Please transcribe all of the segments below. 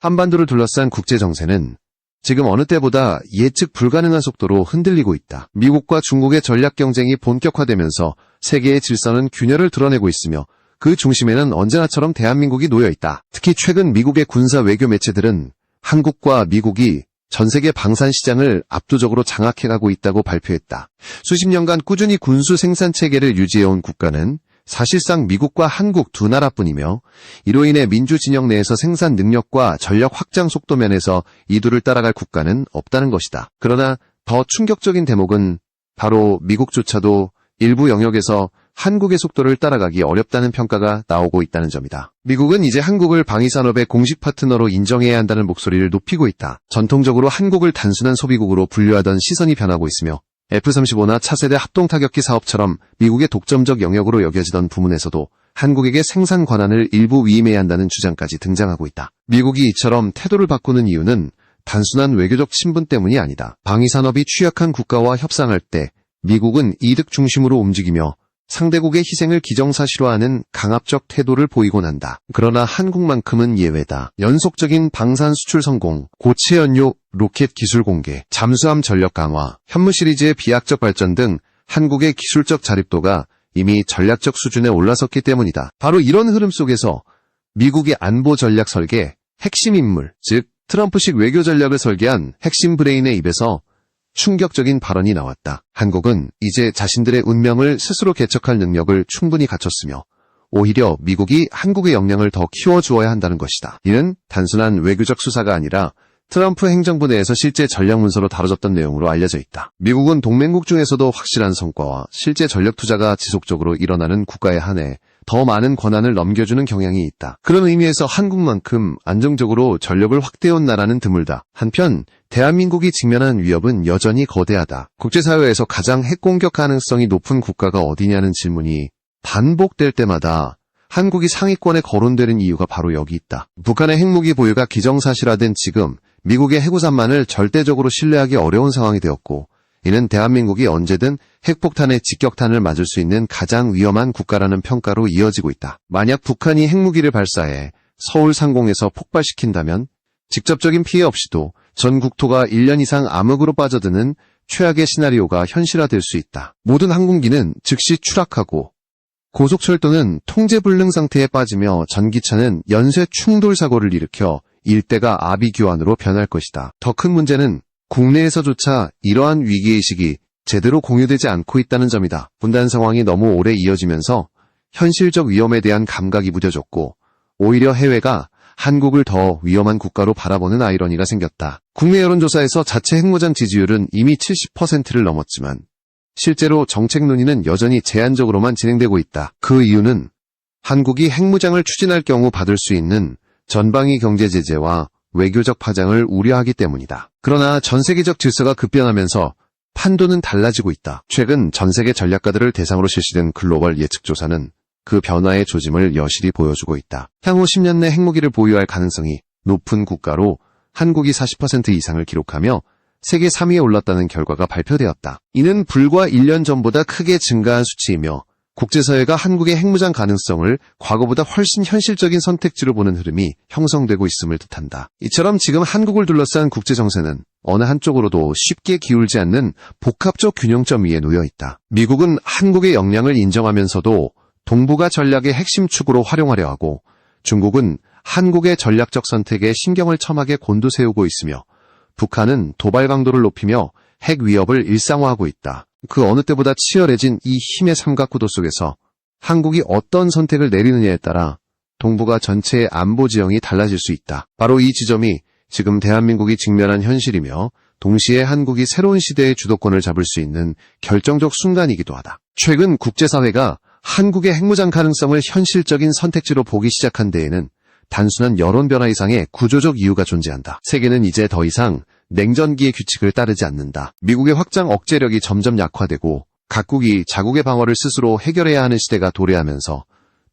한반도를 둘러싼 국제 정세는 지금 어느 때보다 예측 불가능한 속도로 흔들리고 있다. 미국과 중국의 전략 경쟁이 본격화되면서 세계의 질서는 균열을 드러내고 있으며 그 중심에는 언제나처럼 대한민국이 놓여 있다. 특히 최근 미국의 군사 외교 매체들은 한국과 미국이 전 세계 방산 시장을 압도적으로 장악해가고 있다고 발표했다. 수십 년간 꾸준히 군수 생산 체계를 유지해온 국가는 사실상 미국과 한국 두 나라뿐이며 이로 인해 민주 진영 내에서 생산 능력과 전력 확장 속도 면에서 이두를 따라갈 국가는 없다는 것이다. 그러나 더 충격적인 대목은 바로 미국조차도 일부 영역에서 한국의 속도를 따라가기 어렵다는 평가가 나오고 있다는 점이다. 미국은 이제 한국을 방위산업의 공식 파트너로 인정해야 한다는 목소리를 높이고 있다. 전통적으로 한국을 단순한 소비국으로 분류하던 시선이 변하고 있으며 F-35나 차세대 합동타격기 사업처럼 미국의 독점적 영역으로 여겨지던 부문에서도 한국에게 생산 권한을 일부 위임해야 한다는 주장까지 등장하고 있다. 미국이 이처럼 태도를 바꾸는 이유는 단순한 외교적 친분 때문이 아니다. 방위산업이 취약한 국가와 협상할 때 미국은 이득 중심으로 움직이며 상대국의 희생을 기정사실화하는 강압적 태도를 보이곤 한다. 그러나 한국만큼은 예외다. 연속적인 방산 수출 성공, 고체 연료 로켓 기술 공개, 잠수함 전력 강화, 현무 시리즈의 비약적 발전 등 한국의 기술적 자립도가 이미 전략적 수준에 올라섰기 때문이다. 바로 이런 흐름 속에서 미국의 안보 전략 설계 핵심 인물, 즉 트럼프식 외교 전략을 설계한 핵심 브레인의 입에서 충격적인 발언이 나왔다. 한국은 이제 자신들의 운명을 스스로 개척할 능력을 충분히 갖췄으며 오히려 미국이 한국의 역량을 더 키워주어야 한다는 것이다. 이는 단순한 외교적 수사가 아니라 트럼프 행정부 내에서 실제 전략 문서로 다뤄졌던 내용으로 알려져 있다. 미국은 동맹국 중에서도 확실한 성과와 실제 전력 투자가 지속적으로 일어나는 국가에 한해 더 많은 권한을 넘겨주는 경향이 있다. 그런 의미에서 한국만큼 안정적으로 전력을 확대해온 나라는 드물다. 한편 대한민국이 직면한 위협은 여전히 거대하다. 국제사회에서 가장 핵공격 가능성이 높은 국가가 어디냐는 질문이 반복될 때마다 한국이 상위권에 거론되는 이유가 바로 여기 있다. 북한의 핵무기 보유가 기정사실화된 지금 미국의 해구산만을 절대적으로 신뢰하기 어려운 상황이 되었고 이는 대한민국이 언제든 핵폭탄의 직격탄을 맞을 수 있는 가장 위험한 국가라는 평가로 이어지고 있다. 만약 북한이 핵무기를 발사해 서울 상공에서 폭발시킨다면 직접적인 피해 없이도 전 국토가 1년 이상 암흑으로 빠져드는 최악의 시나리오가 현실화될 수 있다. 모든 항공기는 즉시 추락하고 고속철도는 통제불능 상태에 빠지며 전기차는 연쇄 충돌 사고를 일으켜 일대가 아비규환으로 변할 것이다. 더 큰 문제는 국내에서조차 이러한 위기의식이 제대로 공유되지 않고 있다는 점이다. 분단 상황이 너무 오래 이어지면서 현실적 위험에 대한 감각이 무뎌졌고 오히려 해외가 한국을 더 위험한 국가로 바라보는 아이러니가 생겼다. 국내 여론조사에서 자체 핵무장 지지율은 이미 70%를 넘었지만 실제로 정책 논의는 여전히 제한적으로만 진행되고 있다. 그 이유는 한국이 핵무장을 추진할 경우 받을 수 있는 전방위 경제 제재와 외교적 파장을 우려하기 때문이다. 그러나 전 세계적 질서가 급변하면서 판도는 달라지고 있다. 최근 전 세계 전략가들을 대상으로 실시된 글로벌 예측조사는 그 변화의 조짐을 여실히 보여주고 있다. 향후 10년 내 핵무기를 보유할 가능성이 높은 국가로 한국이 40% 이상을 기록하며 세계 3위에 올랐다는 결과가 발표되었다. 이는 불과 1년 전보다 크게 증가한 수치이며 국제사회가 한국의 핵무장 가능성을 과거보다 훨씬 현실적인 선택지로 보는 흐름이 형성되고 있음을 뜻한다. 이처럼 지금 한국을 둘러싼 국제정세는 어느 한쪽으로도 쉽게 기울지 않는 복합적 균형점 위에 놓여 있다. 미국은 한국의 역량을 인정하면서도 동북아 전략의 핵심 축으로 활용하려 하고 중국은 한국의 전략적 선택에 신경을 첨하게 곤두세우고 있으며 북한은 도발 강도를 높이며 핵 위협을 일상화하고 있다. 그 어느 때보다 치열해진 이 힘의 삼각구도 속에서 한국이 어떤 선택을 내리느냐에 따라 동북아 전체의 안보 지형이 달라질 수 있다. 바로 이 지점이 지금 대한민국이 직면한 현실이며 동시에 한국이 새로운 시대의 주도권을 잡을 수 있는 결정적 순간이기도 하다. 최근 국제사회가 한국의 핵무장 가능성을 현실적인 선택지로 보기 시작한 데에는 단순한 여론 변화 이상의 구조적 이유가 존재한다. 세계는 이제 더 이상 냉전기의 규칙을 따르지 않는다. 미국의 확장 억제력이 점점 약화되고 각국이 자국의 방어를 스스로 해결해야 하는 시대가 도래하면서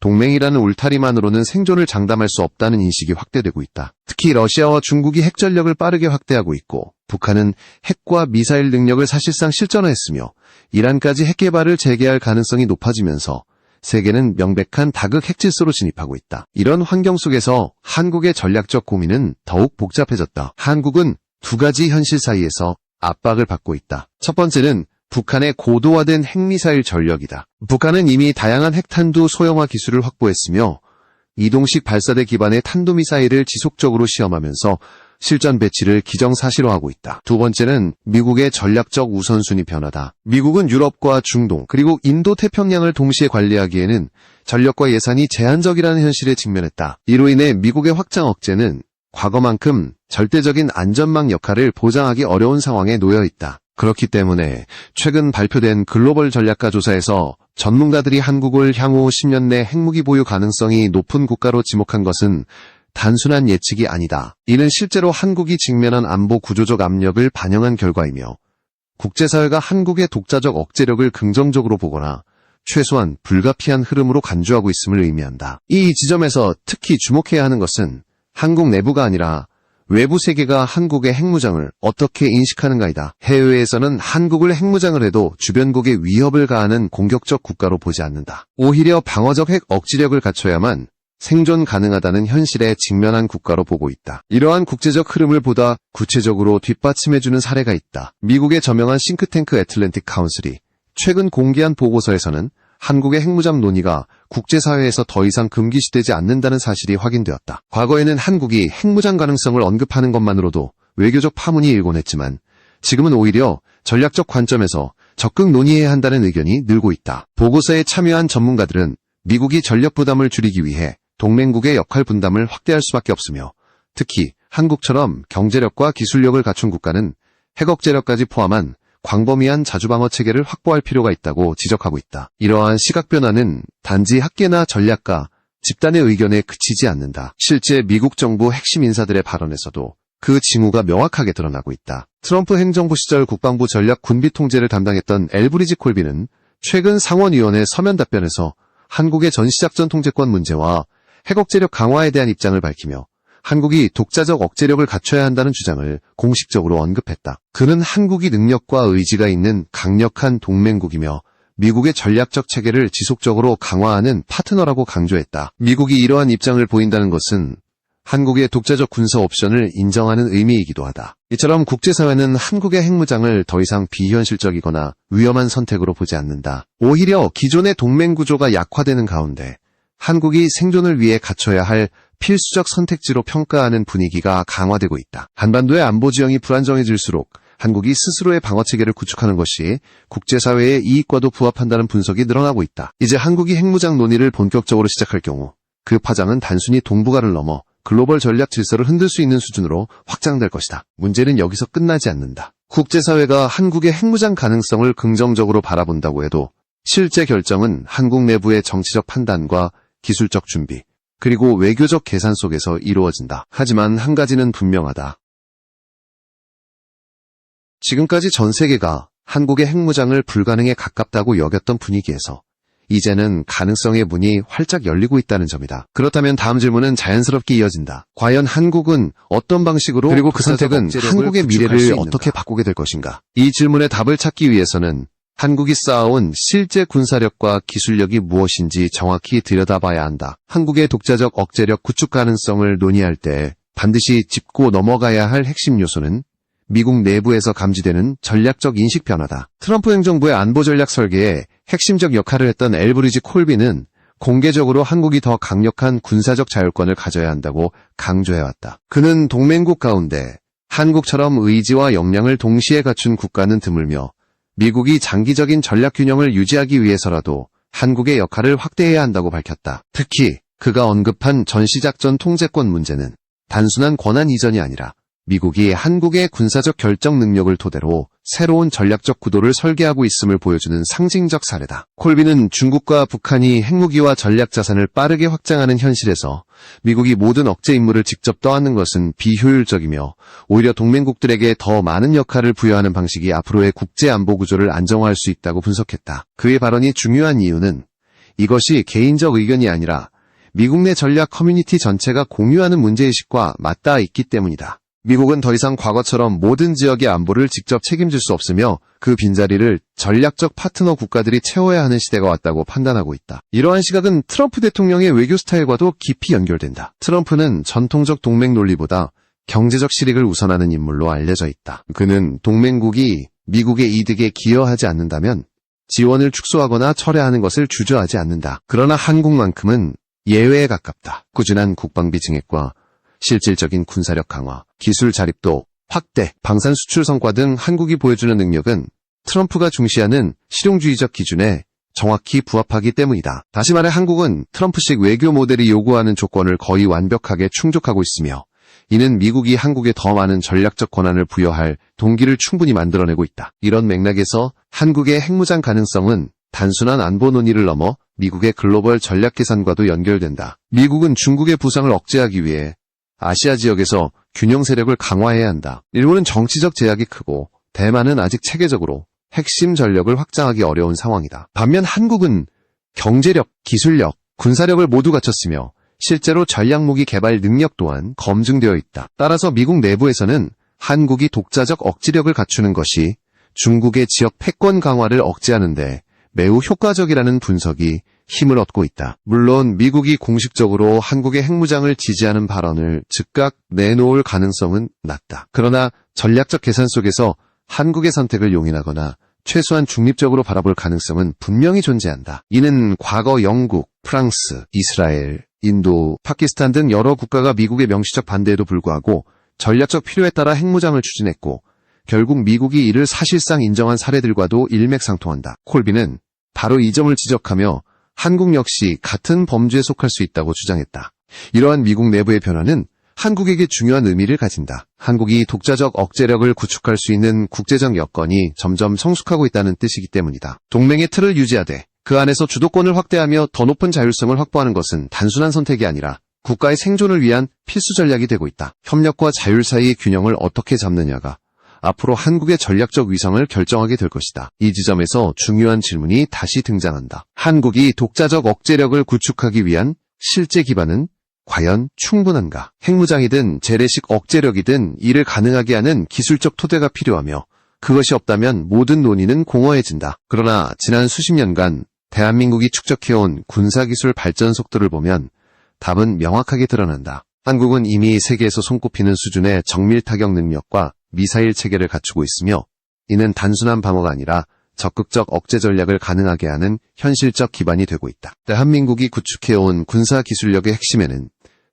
동맹이라는 울타리만으로는 생존을 장담할 수 없다는 인식이 확대되고 있다. 특히 러시아와 중국이 핵전력을 빠르게 확대하고 있고 북한은 핵과 미사일 능력을 사실상 실전화했으며 이란까지 핵 개발을 재개할 가능성이 높아지면서 세계는 명백한 다극 핵질서로 진입하고 있다. 이런 환경 속에서 한국의 전략적 고민은 더욱 복잡해졌다. 한국은 두 가지 현실 사이에서 압박을 받고 있다. 첫 번째는 북한의 고도화된 핵미사일 전력이다. 북한은 이미 다양한 핵탄두 소형화 기술을 확보했으며 이동식 발사대 기반의 탄도미사일을 지속적으로 시험하면서 실전 배치를 기정사실화하고 있다. 두 번째는 미국의 전략적 우선순위 변화다. 미국은 유럽과 중동 그리고 인도 태평양을 동시에 관리하기에는 전력과 예산이 제한적이라는 현실에 직면했다. 이로 인해 미국의 확장 억제는 과거만큼 절대적인 안전망 역할을 보장하기 어려운 상황에 놓여 있다. 그렇기 때문에 최근 발표된 글로벌 전략가 조사에서 전문가들이 한국을 향후 10년 내 핵무기 보유 가능성이 높은 국가로 지목한 것은 단순한 예측이 아니다. 이는 실제로 한국이 직면한 안보 구조적 압력을 반영한 결과이며 국제사회가 한국의 독자적 억제력을 긍정적으로 보거나 최소한 불가피한 흐름으로 간주하고 있음을 의미한다. 이 지점에서 특히 주목해야 하는 것은 한국 내부가 아니라 외부 세계가 한국의 핵무장을 어떻게 인식하는가이다. 해외에서는 한국을 핵무장을 해도 주변국에 위협을 가하는 공격적 국가로 보지 않는다. 오히려 방어적 핵 억지력을 갖춰야만 생존 가능하다는 현실에 직면한 국가로 보고 있다. 이러한 국제적 흐름을 보다 구체적으로 뒷받침해주는 사례가 있다. 미국의 저명한 싱크탱크 애틀랜틱 카운슬이 최근 공개한 보고서에서는 한국의 핵무장 논의가 국제사회에서 더 이상 금기시되지 않는다는 사실이 확인되었다. 과거에는 한국이 핵무장 가능성을 언급하는 것만으로도 외교적 파문이 일곤 했지만 지금은 오히려 전략적 관점에서 적극 논의해야 한다는 의견이 늘고 있다. 보고서에 참여한 전문가들은 미국이 전력 부담을 줄이기 위해 동맹국의 역할 분담을 확대할 수밖에 없으며 특히 한국처럼 경제력과 기술력을 갖춘 국가는 핵억제력까지 포함한 광범위한 자주방어 체계를 확보할 필요가 있다고 지적하고 있다. 이러한 시각 변화는 단지 학계나 전략가, 집단의 의견에 그치지 않는다. 실제 미국 정부 핵심 인사들의 발언에서도 그 징후가 명확하게 드러나고 있다. 트럼프 행정부 시절 국방부 전략 군비 통제를 담당했던 엘브리지 콜비는 최근 상원위원회 서면 답변에서 한국의 전시작전 통제권 문제와 핵억제력 강화에 대한 입장을 밝히며 한국이 독자적 억제력을 갖춰야 한다는 주장을 공식적으로 언급했다. 그는 한국이 능력과 의지가 있는 강력한 동맹국이며 미국의 전략적 체계를 지속적으로 강화하는 파트너라고 강조했다. 미국이 이러한 입장을 보인다는 것은 한국의 독자적 군사 옵션을 인정하는 의미이기도 하다. 이처럼 국제사회는 한국의 핵무장을 더 이상 비현실적이거나 위험한 선택으로 보지 않는다. 오히려 기존의 동맹 구조가 약화되는 가운데 한국이 생존을 위해 갖춰야 할 필수적 선택지로 평가하는 분위기가 강화되고 있다. 한반도의 안보 지형이 불안정해질수록 한국이 스스로의 방어 체계를 구축하는 것이 국제사회의 이익과도 부합한다는 분석이 늘어나고 있다. 이제 한국이 핵무장 논의를 본격적으로 시작할 경우 그 파장은 단순히 동북아를 넘어 글로벌 전략 질서를 흔들 수 있는 수준으로 확장될 것이다. 문제는 여기서 끝나지 않는다. 국제사회가 한국의 핵무장 가능성을 긍정적으로 바라본다고 해도 실제 결정은 한국 내부의 정치적 판단과 기술적 준비, 그리고 외교적 계산 속에서 이루어진다. 하지만 한 가지는 분명하다. 지금까지 전 세계가 한국의 핵무장을 불가능에 가깝다고 여겼던 분위기에서 이제는 가능성의 문이 활짝 열리고 있다는 점이다. 그렇다면 다음 질문은 자연스럽게 이어진다. 과연 한국은 어떤 방식으로 그리고 그 선택은 한국의 미래를 어떻게 바꾸게 될 것인가? 이 질문의 답을 찾기 위해서는 한국이 쌓아온 실제 군사력과 기술력이 무엇인지 정확히 들여다봐야 한다. 한국의 독자적 억제력 구축 가능성을 논의할 때 반드시 짚고 넘어가야 할 핵심 요소는 미국 내부에서 감지되는 전략적 인식 변화다. 트럼프 행정부의 안보 전략 설계에 핵심적 역할을 했던 엘브리지 콜비는 공개적으로 한국이 더 강력한 군사적 자율권을 가져야 한다고 강조해왔다. 그는 동맹국 가운데 한국처럼 의지와 역량을 동시에 갖춘 국가는 드물며 미국이 장기적인 전략 균형을 유지하기 위해서라도 한국의 역할을 확대해야 한다고 밝혔다. 특히 그가 언급한 전시작전 통제권 문제는 단순한 권한 이전이 아니라 미국이 한국의 군사적 결정 능력을 토대로 새로운 전략적 구도를 설계하고 있음을 보여주는 상징적 사례다. 콜비는 중국과 북한이 핵무기와 전략 자산을 빠르게 확장하는 현실에서 미국이 모든 억제 임무를 직접 떠안는 것은 비효율적이며 오히려 동맹국들에게 더 많은 역할을 부여하는 방식이 앞으로의 국제 안보 구조를 안정화할 수 있다고 분석했다. 그의 발언이 중요한 이유는 이것이 개인적 의견이 아니라 미국 내 전략 커뮤니티 전체가 공유하는 문제의식과 맞닿아 있기 때문이다. 미국은 더 이상 과거처럼 모든 지역의 안보를 직접 책임질 수 없으며 그 빈자리를 전략적 파트너 국가들이 채워야 하는 시대가 왔다고 판단하고 있다. 이러한 시각은 트럼프 대통령의 외교 스타일과도 깊이 연결된다. 트럼프는 전통적 동맹 논리보다 경제적 실익을 우선하는 인물로 알려져 있다. 그는 동맹국이 미국의 이득에 기여하지 않는다면 지원을 축소하거나 철회하는 것을 주저하지 않는다. 그러나 한국만큼은 예외에 가깝다. 꾸준한 국방비 증액과 실질적인 군사력 강화, 기술 자립도 확대, 방산 수출 성과 등 한국이 보여주는 능력은 트럼프가 중시하는 실용주의적 기준에 정확히 부합하기 때문이다. 다시 말해 한국은 트럼프식 외교 모델이 요구하는 조건을 거의 완벽하게 충족하고 있으며 이는 미국이 한국에 더 많은 전략적 권한을 부여할 동기를 충분히 만들어내고 있다. 이런 맥락에서 한국의 핵무장 가능성은 단순한 안보 논의를 넘어 미국의 글로벌 전략 계산과도 연결된다. 미국은 중국의 부상을 억제하기 위해 아시아 지역에서 균형 세력을 강화해야 한다. 일본은 정치적 제약이 크고 대만은 아직 체계적으로 핵심 전력을 확장하기 어려운 상황이다. 반면 한국은 경제력, 기술력, 군사력을 모두 갖췄으며 실제로 전략무기 개발 능력 또한 검증되어 있다. 따라서 미국 내부에서는 한국이 독자적 억지력을 갖추는 것이 중국의 지역 패권 강화를 억제하는데 매우 효과적이라는 분석이 힘을 얻고 있다. 물론 미국이 공식적으로 한국의 핵무장을 지지하는 발언을 즉각 내놓을 가능성은 낮다. 그러나 전략적 계산 속에서 한국의 선택을 용인하거나 최소한 중립적으로 바라볼 가능성은 분명히 존재한다. 이는 과거 영국, 프랑스, 이스라엘, 인도, 파키스탄 등 여러 국가가 미국의 명시적 반대에도 불구하고 전략적 필요에 따라 핵무장을 추진했고 결국 미국이 이를 사실상 인정한 사례들과도 일맥상통한다. 콜비는 바로 이 점을 지적하며 한국 역시 같은 범주에 속할 수 있다고 주장했다. 이러한 미국 내부의 변화는 한국에게 중요한 의미를 가진다. 한국이 독자적 억제력을 구축할 수 있는 국제적 여건이 점점 성숙하고 있다는 뜻이기 때문이다. 동맹의 틀을 유지하되 그 안에서 주도권을 확대하며 더 높은 자율성을 확보하는 것은 단순한 선택이 아니라 국가의 생존을 위한 필수 전략이 되고 있다. 협력과 자율 사이의 균형을 어떻게 잡느냐가 앞으로 한국의 전략적 위상을 결정하게 될 것이다. 이 지점에서 중요한 질문이 다시 등장한다. 한국이 독자적 억제력을 구축하기 위한 실제 기반은 과연 충분한가? 핵무장이든 재래식 억제력이든 이를 가능하게 하는 기술적 토대가 필요하며 그것이 없다면 모든 논의는 공허해진다. 그러나 지난 수십 년간 대한민국이 축적해온 군사기술 발전 속도를 보면 답은 명확하게 드러난다. 한국은 이미 세계에서 손꼽히는 수준의 정밀 타격 능력과 미사일 체계를 갖추고 있으며 이는 단순한 방어가 아니라 적극적 억제 전략을 가능하게 하는 현실적 기반이 되고 있다. 대한민국이 구축해온 군사 기술력의 핵심에는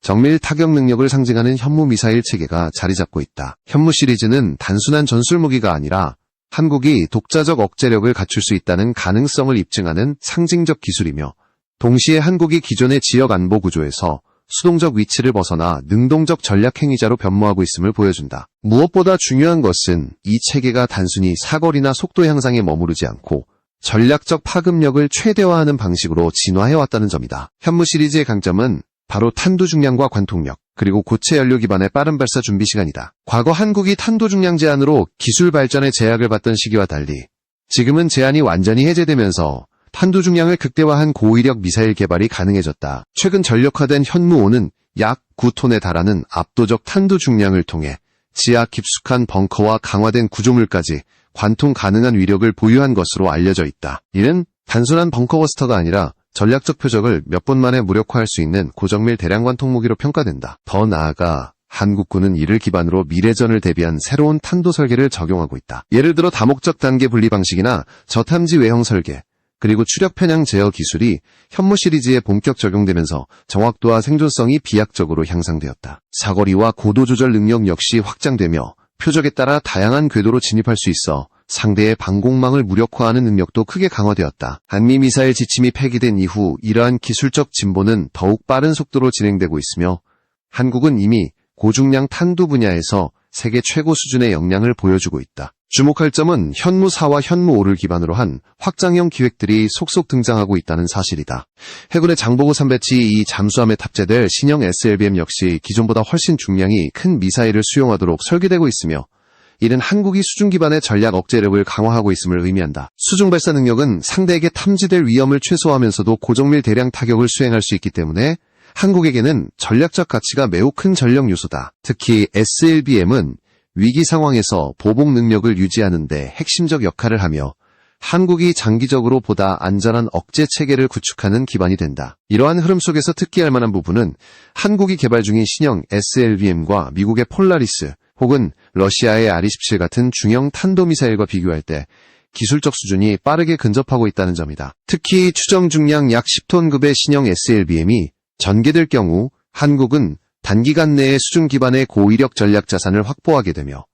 정밀 타격 능력을 상징하는 현무 미사일 체계가 자리 잡고 있다. 현무 시리즈는 단순한 전술 무기가 아니라 한국이 독자적 억제력을 갖출 수 있다는 가능성을 입증하는 상징적 기술이며 동시에 한국이 기존의 지역 안보 구조에서 수동적 위치를 벗어나 능동적 전략 행위자로 변모하고 있음을 보여준다. 무엇보다 중요한 것은 이 체계가 단순히 사거리나 속도 향상에 머무르지 않고 전략적 파급력을 최대화하는 방식으로 진화해왔다는 점이다. 현무 시리즈의 강점은 바로 탄두 중량과 관통력, 그리고 고체 연료 기반의 빠른 발사 준비 시간이다. 과거 한국이 탄도 중량 제한으로 기술 발전에 제약을 받던 시기와 달리 지금은 제한이 완전히 해제되면서 탄두 중량을 극대화한 고위력 미사일 개발이 가능해졌다. 최근 전력화된 현무5는 약 9톤에 달하는 압도적 탄두 중량을 통해 지하 깊숙한 벙커와 강화된 구조물까지 관통 가능한 위력을 보유한 것으로 알려져 있다. 이는 단순한 벙커버스터가 아니라 전략적 표적을 몇 분 만에 무력화할 수 있는 고정밀 대량관통 무기로 평가된다. 더 나아가 한국군은 이를 기반으로 미래전을 대비한 새로운 탄도 설계를 적용하고 있다. 예를 들어 다목적 단계 분리 방식이나 저탐지 외형 설계, 그리고 추력 편향 제어 기술이 현무 시리즈에 본격 적용되면서 정확도와 생존성이 비약적으로 향상되었다. 사거리와 고도 조절 능력 역시 확장되며 표적에 따라 다양한 궤도로 진입할 수 있어 상대의 방공망을 무력화하는 능력도 크게 강화되었다. 한미 미사일 지침이 폐기된 이후 이러한 기술적 진보는 더욱 빠른 속도로 진행되고 있으며 한국은 이미 고중량 탄두 분야에서 세계 최고 수준의 역량을 보여주고 있다. 주목할 점은 현무 4와 현무 5를 기반으로 한 확장형 기획들이 속속 등장하고 있다는 사실이다. 해군의 장보고 3배치 이 잠수함에 탑재될 신형 SLBM 역시 기존보다 훨씬 중량이 큰 미사일을 수용하도록 설계되고 있으며 이는 한국이 수중 기반의 전략 억제력을 강화하고 있음을 의미한다. 수중 발사 능력은 상대에게 탐지될 위험을 최소화하면서도 고정밀 대량 타격을 수행할 수 있기 때문에 한국에게는 전략적 가치가 매우 큰 전력 요소다. 특히 SLBM은 위기 상황에서 보복 능력을 유지하는 데 핵심적 역할을 하며 한국이 장기적으로 보다 안전한 억제 체계를 구축하는 기반이 된다. 이러한 흐름 속에서 특기할 만한 부분은 한국이 개발 중인 신형 SLBM과 미국의 폴라리스 혹은 러시아의 R-27 같은 중형 탄도미사일과 비교할 때 기술적 수준이 빠르게 근접하고 있다는 점이다. 특히 추정 중량 약 10톤급의 신형 SLBM이 전개될 경우 한국은 단기간 내에 수중 기반의 고위력 전략 자산을 확보하게 되며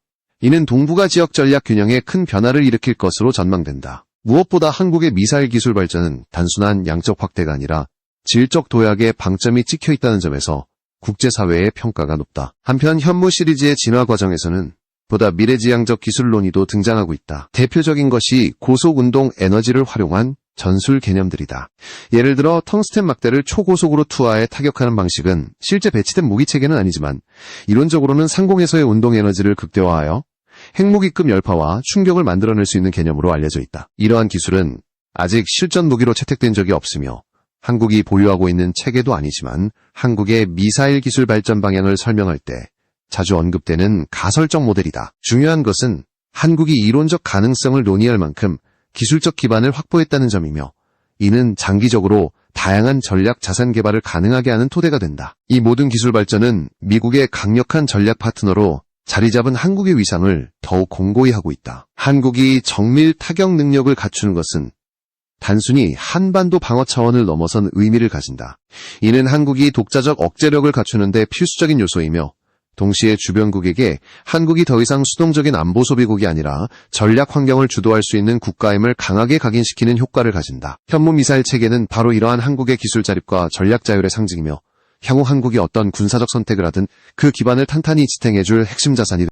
이는 동북아 지역 전략 균형에 큰 변화를 일으킬 것으로 전망된다. 무엇보다 한국의 미사일 기술 발전은 단순한 양적 확대가 아니라 질적 도약의 방점이 찍혀 있다는 점에서 국제사회의 평가가 높다. 한편 현무 시리즈의 진화 과정에서는 보다 미래지향적 기술 논의도 등장하고 있다. 대표적인 것이 고속운동 에너지를 활용한 전술 개념들이다. 예를 들어 텅스텐 막대를 초고속으로 투하해 타격하는 방식은 실제 배치된 무기체계는 아니지만 이론적으로는 상공에서의 운동 에너지를 극대화하여 핵무기급 열파와 충격을 만들어낼 수 있는 개념으로 알려져 있다. 이러한 기술은 아직 실전 무기로 채택된 적이 없으며 한국이 보유하고 있는 체계도 아니지만 한국의 미사일 기술 발전 방향을 설명할 때 자주 언급되는 가설적 모델이다. 중요한 것은 한국이 이론적 가능성을 논의할 만큼 기술적 기반을 확보했다는 점이며 이는 장기적으로 다양한 전략 자산 개발을 가능하게 하는 토대가 된다. 이 모든 기술 발전은 미국의 강력한 전략 파트너로 자리 잡은 한국의 위상을 더욱 공고히 하고 있다. 한국이 정밀 타격 능력을 갖추는 것은 단순히 한반도 방어 차원을 넘어선 의미를 가진다. 이는 한국이 독자적 억제력을 갖추는데 필수적인 요소이며 동시에 주변국에게 한국이 더 이상 수동적인 안보 소비국이 아니라 전략 환경을 주도할 수 있는 국가임을 강하게 각인시키는 효과를 가진다. 현무 미사일 체계는 바로 이러한 한국의 기술 자립과 전략 자율의 상징이며 향후 한국이 어떤 군사적 선택을 하든 그 기반을 탄탄히 지탱해줄 핵심 자산이